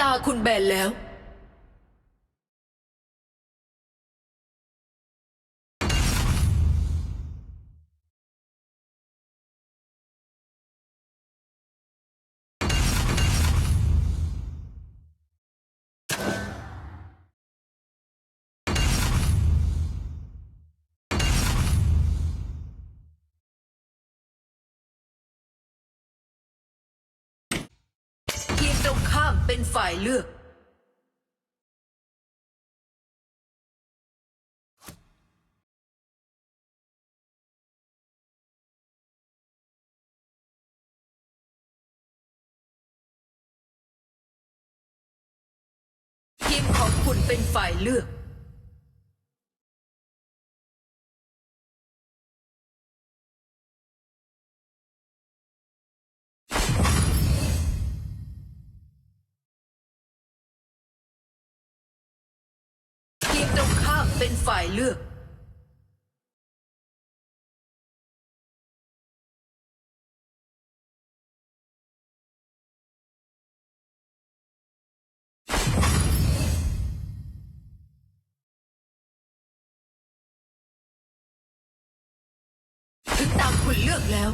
ตาคุณแบนแล้ว รงข้ามเป็นฝ่ายเลือก ทีมของคุณเป็นฝ่ายเลือกตรงข้ามเป็นฝ่ายเลือก ถึงตามคุณเลือกแล้ว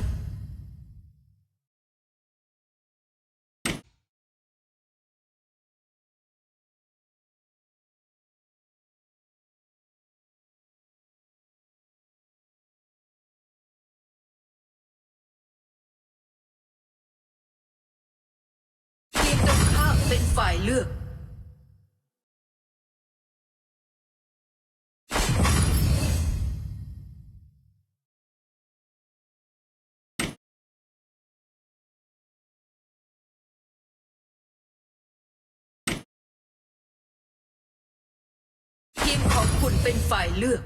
มของคุณเป็นฝ่ายเลือก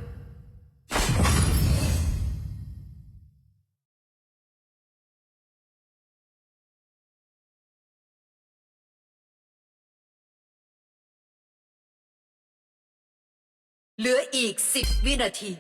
เหลืออีกสิบวินาที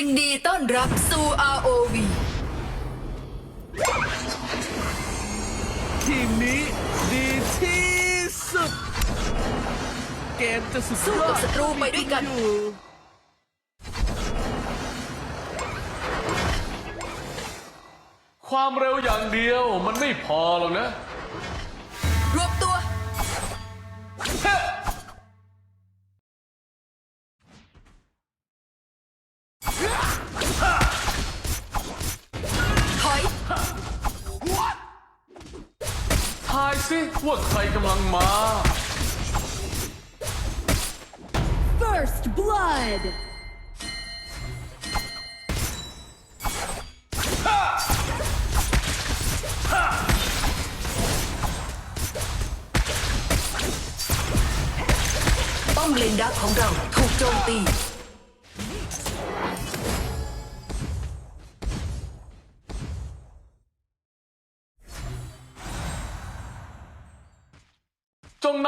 ยินดีต้อนรับสู่ ROV ทีมนี้ดีที่สุด เกมจะสุดสู้กับศัตรูไปด้วยกัน อยู่ความเร็วอย่างเดียวมันไม่พอหรอกนะ ว่าใครกำลังมา First blood. ป้อมเลนดักของเราถูกโจมตี น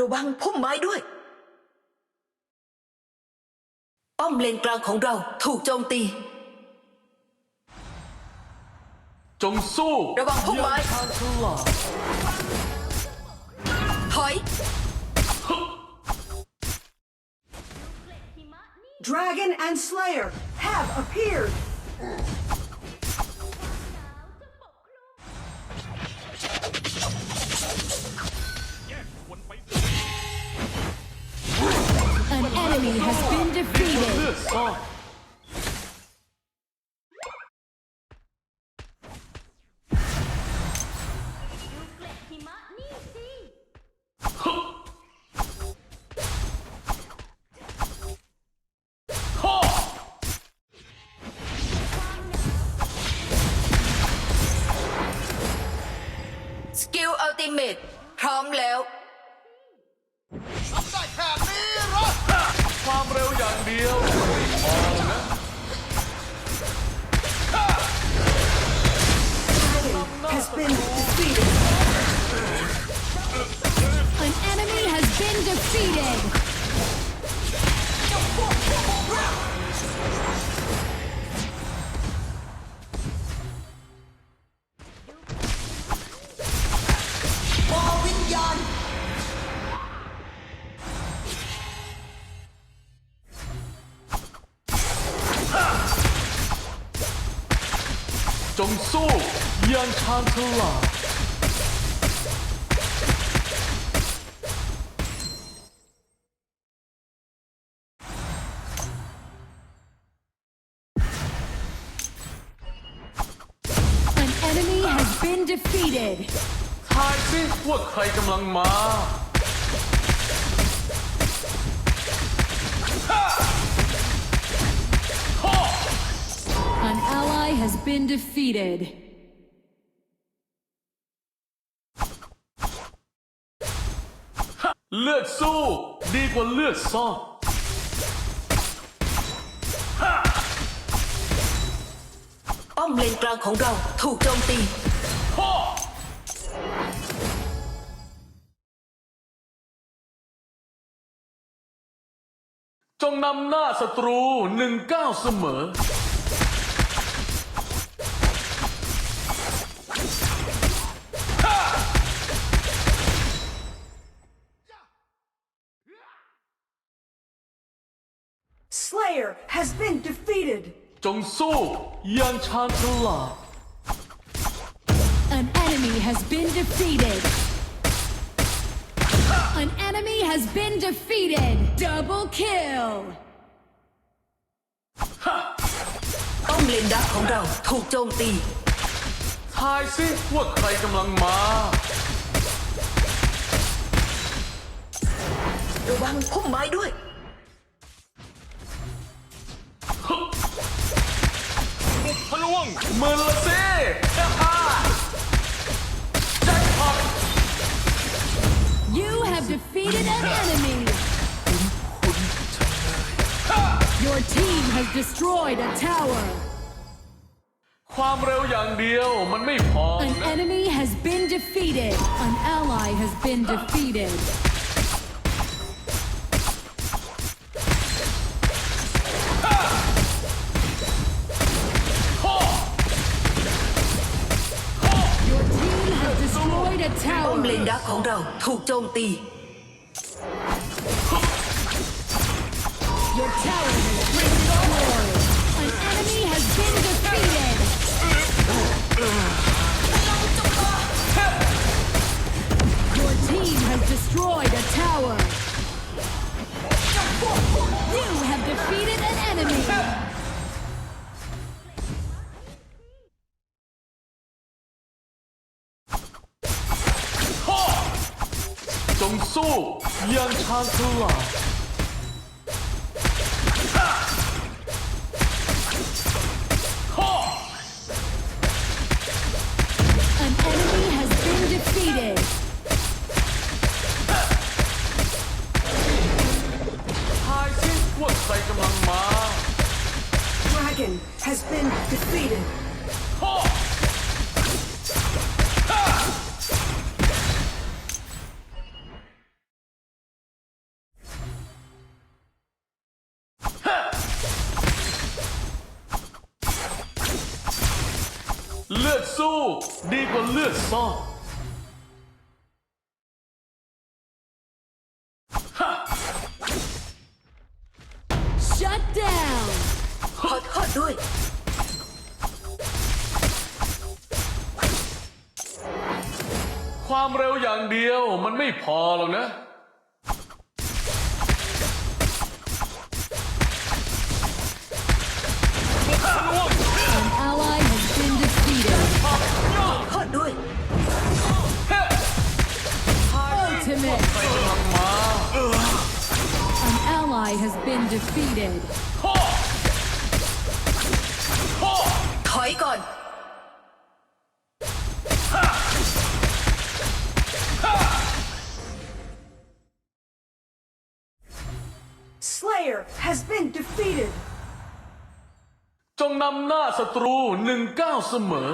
ระวังพุ่มไม้ด้วย ป้อมเลนกลางของเราถูกโจมตี จงสู้ระวังพุ่มไม้อย่างชาญฉลาดถอย Dragon and Slayer have appeared. 哦。งสู้อย่างชาญฉลาด An enemy has been defeated. ทายสิว่าใครกำลังมา been defeated. เลือดสู้ ดีกว่าเลือดซ่อน ป้อมเลนกลางของเราถูกโจมตีฮ่อจงนำหน้าศัตรูหนึ่งก้าวเสมอ Slayer has been defeated. จงสู้อย่างชาญฉลาด An enemy has been defeated. An enemy has been defeated. Double kill. ป้อมเลนดักของเราถูกโจมตี ทายสิว่าใครกำลังมา ระวังพุ่มไม้ด้วย พลวงมือละสิฮ่าฮ่าแจ็คพอต You have defeated an enemy. Your team has destroyed a tower. ความเร็วอย่างเดียวมันไม่พอ An นะ enemy has been defeated. An ally has been defeated. ดักของเราถูกโจมตี Your tower has been destroyed. An enemy has been defeated. Your team has destroyed a tower. You have defeated an enemy. 영소위한타 이. สู้ ดีกว่าเลือดซ่อน Shut down. ขอโทษด้วย ความเร็วอย่างเดียวมันไม่พอหรอกนะ ally has been defeated. ถอยก่อน Slayer has been defeated. จงนำหน้าศัตรูหนึ่งก้าวเสมอ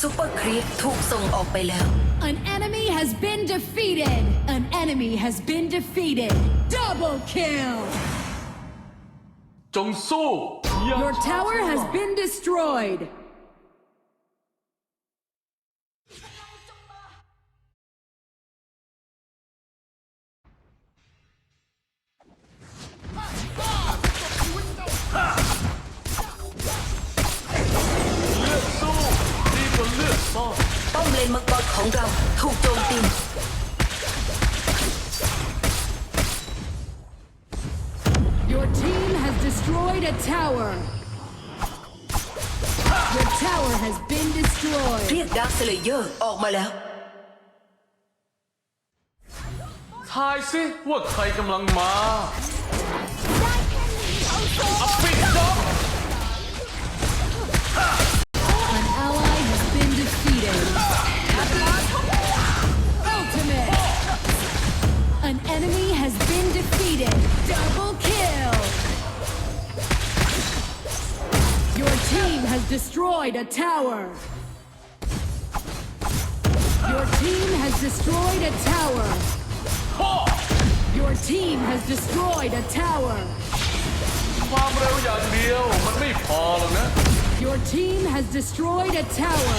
ซูเปอร์ครีปถูกส่งออกไปแล้ว An enemy has been defeated. An enemy has been defeated. Double kill. จงสู้อย่าง Your tower has been destroyed. นมังกรของเราถูกโจมตี Your team has destroyed a tower. Your tower has been destroyed. เรียกดาร์คสเลเยอร์ออกมาแล้ว ทายสิว่าใครกำลังมา tower. Your team has destroyed a tower. Your team has destroyed a tower. ความเร็วอย่างเดียวมันไม่พอหรอกนะ Your team has destroyed a tower.